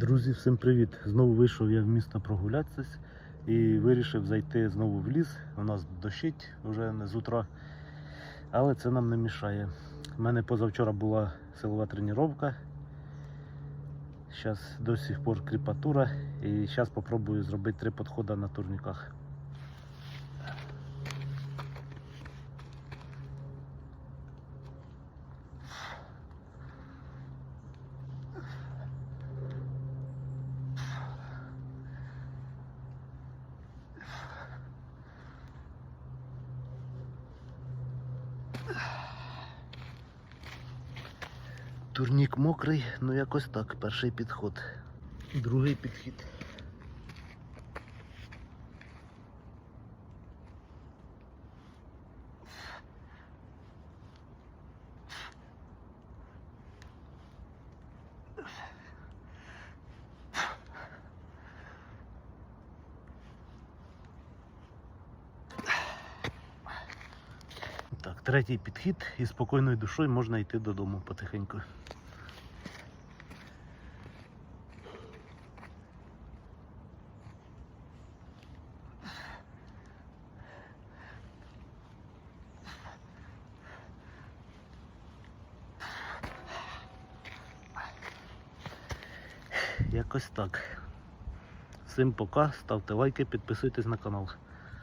Друзі, всім привіт! Знову вийшов я в місто прогулятися і вирішив зайти знову в ліс. У нас дощить вже не з утра, але це нам не мішає. У мене позавчора була силова тренування. Зараз до сих пор кріпатура і зараз спробую зробити три підходи на турніках. Турнік мокрий, ну якось так. Перший підход. Другий підхід. Третій підхід і спокійною душою можна йти додому потихеньку. Якось так. Всім пока, ставте лайки, підписуйтесь на канал.